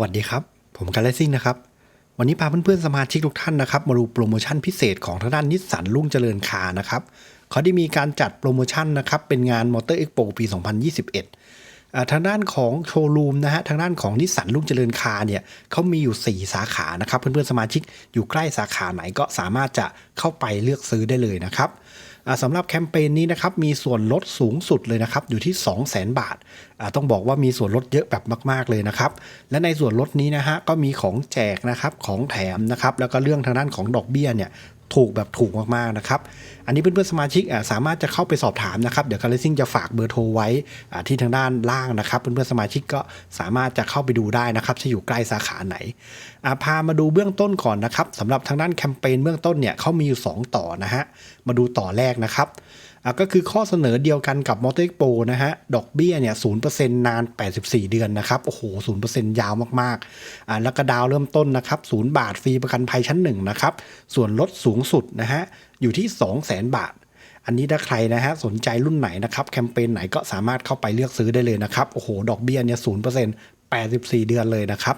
วัสดีครับ ผมกันเลซิ่งนะครับ วันนี้พาเพื่อนๆสมาชิกทุกท่านนะครับ มาดูโปรโมชั่นพิเศษของทางด้านนิสสันรุ่งเจริญคาร์นะครับเขาได้มีการจัดโปรโมชั่นนะครับ เป็นงานมอเตอร์เอ็กโปปี 2021อ่าทางด้านของโชว์รูมนะฮะทางด้านของนิสสันรุ่งเจริญคาร์เนี่ยเขามีอยู่ 4 สาขานะครับ เพื่อนๆสมาชิกอยู่ใกล้สาขาไหนก็สามารถจะเข้าไปเลือกซื้อได้เลยนะครับ สำหรับแคมเปญนี้นะครับมีส่วนลดสูงสุดเลยนะครับอยู่ที่ 200,000 บาท ต้องบอกว่ามีส่วนลดเยอะแบบมาก ๆเลยนะครับ และในส่วนลดนี้นะฮะก็มีของแจกนะครับของแถมนะครับแล้วก็เรื่องทางด้านของดอกเบี้ยเนี่ย ถูกแบบถูกมากๆนะครับ อันนี้เพื่อนๆสมาชิกสามารถจะเข้าไปสอบถามนะครับ เดี๋ยวคาร์ซิ่งจะฝากเบอร์โทรไว้ที่ทางด้านล่างนะครับ เพื่อนๆสมาชิกก็สามารถจะเข้าไปดูได้นะครับจะอยู่ใกล้สาขาไหนาพามาดูเบื้องต้นก่อนนะครับสำหรับทางด้านแคมเปญเบื้องต้นเนี่ยเขามีอยู่ 2 ต่อนะฮะ มาดูต่อแรกนะครับ อะก็คือข้อเสนอเดียวกันกับมอเตอร์โปนะฮะ ดอกเบี้ยเนี่ยศูนนาน 84 เดือนนะครับ โอ้โหศูนยาวมากๆอะแล้วก็ดาวเริ่มต้นนะครับศูนย์บาทฟรีประกันภัยชั้นหนึ่งนะครับ ส่วนลดสูงสุดนะฮะ อยู่ที่ 200,000 บาทอันนี้ถ้าใครนะฮะสนใจรุ่นไหนนะครับแคมเปญไหนก็สามารถเข้าไปเลือกซื้อได้เลยนะครับ โอ้โห ดอกเบี้ยเนี่ยศูนย์เปอร์เซ็นต์84เดือนเลยนะครับ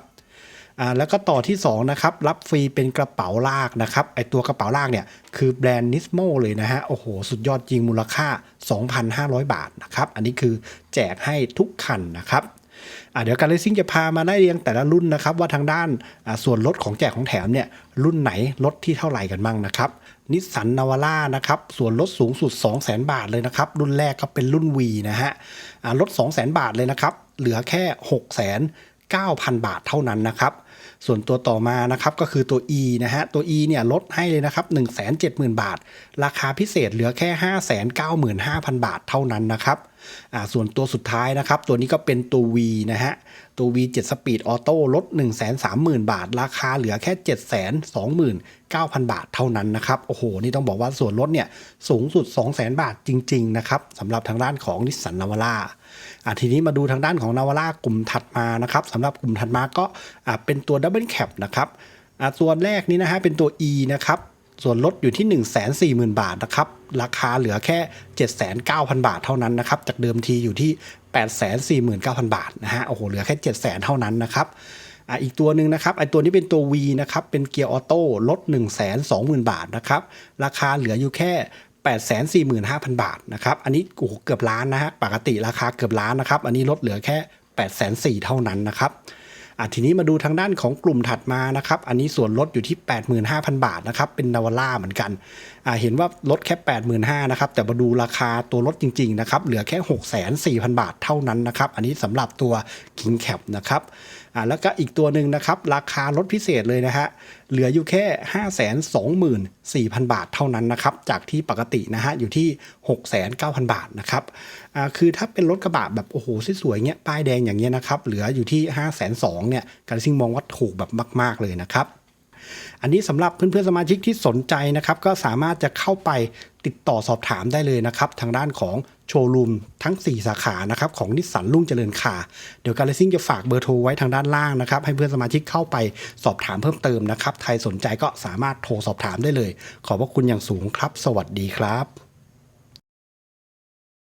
อ่าแล้วก็ต่อที่2นะครับรับฟรีเป็นกระเป๋าลากนะครับไอตัวกระเป๋าลากเนี่ยคือแบรนด์นิสโมเลยนะฮะโอ้โห สุดยอดจริงมูลค่า 2,500 บาทนะครับอันนี้คือแจกให้ทุกคันนะครับเดี๋ยวการเลซิ่งจะพามาได้เรียงแต่ละรุ่นนะครับ ว่าทางด้านส่วนลดของแจกของแถมเนี่ยรุ่นไหนลดที่เท่าไหร่กันบ้างนะครับนิสสันนาวาร่านะครับส่วนลดสูงสุด 200,000 บาทเลยนะครับ รุ่นแรกก็เป็นรุ่น V นะฮะลด 200,000 บาทเลยนะครับ เหลือแค่ 609,000 บาทเท่านั้นนะครับ ส่วนตัวต่อมานะครับก็คือตัว E นะฮะตัว E เนี่ยลดให้เลยนะครับ 170,000 บาท ราคาพิเศษเหลือแค่ 595,000 บาทเท่านั้นนะครับอ่าส่วนตัวสุดท้ายนะครับ ตัวนี้ก็เป็นตัว V นะฮะ ตัว V 7 Speed Auto ลด 130,000 บาท ราคาเหลือแค่ 729,000 บาทเท่านั้นนะครับ โอ้โห นี่ต้องบอกว่าส่วนลดเนี่ยสูงสุด 200,000 บาทจริง ๆ นะครับสำหรับทางด้านของนิสสันนาวาร่าอะทีนี้มาดูทางด้านของนาวาร่ากลุ่มถัดมานะครับสำหรับกลุ่มถัดมาก็อะเป็นตัวดับเบิลแคปนะครับอะตัวแรกนี้นะฮะเป็นตัว E นะครับ ส่วนลดอยู่ที่ 140,000 บาทนะครับ ราคาเหลือแค่ 79,000 บาทเท่านั้นนะครับ จากเดิมทีอยู่ที่ 849,000 บาทนะฮะ โอ้โห เหลือแค่ 700,000 เท่านั้นนะครับอะอีกตัวหนึ่งนะครับ ไอตัวนี้เป็นตัว V นะครับ เป็นเกียร์ออโต้ลด 120,000 บาทนะครับ ราคาเหลืออยู่แค่845,000 บาทนะครับ อันนี้โอ้โหเกือบล้านนะฮะ ปกติราคาเกือบล้านนะครับ อันนี้ลดเหลือแค่ 8 4 0 0 0เท่านั้นนะครับ อะทีนี้มาดูทางด้านของกลุ่มถัดมานะครับอันนี้ส่วนลดอยู่ที่ 85,000 บาทนะครับเป็นนาวาร่าเหมือนกันอ่าเห็นว่าลดแค่ 85,000นะครับแต่มาดูราคาตัวลดจริงๆนะครับเหลือแค่ 604,000 บาทเท่านั้นนะครับอันนี้สำหรับตัว King Cap นะครับอ่าแล้วก็อีกตัวหนึ่งนะครับราคาลดพิเศษเลยนะฮะเหลืออยู่แค่ 524,000 บาทเท่านั้นนะครับจากที่ปกตินะฮะอยู่ที่ 609,000 บาทนะครับอ่าคือถ้าเป็นรถกระบะแบบโอ้โหสวยๆเงี้ยป้ายแดงอย่างเงี้ยนะครับเหลืออยู่ที่ 52 2เนี่ยการซิ่งมองว่าถูกแบบมาก ๆ เลยนะครับ อันนี้สำหรับเพื่อนๆสมาชิกที่สนใจนะครับ ก็สามารถจะเข้าไปติดต่อสอบถามได้เลยนะครับ ทางด้านของโชว์รูมทั้ง 4 สาขานะครับของนิสสันรุ่งเจริญคาเดี๋ยวการเลซิ่งจะฝากเบอร์โทรไว้ทางด้านล่างนะครับ ให้เพื่อนสมาชิกเข้าไปสอบถามเพิ่มเติมนะครับ ใครสนใจก็สามารถโทรสอบถามได้เลย ขอบพระคุณอย่างสูงครับ สวัสดีครับ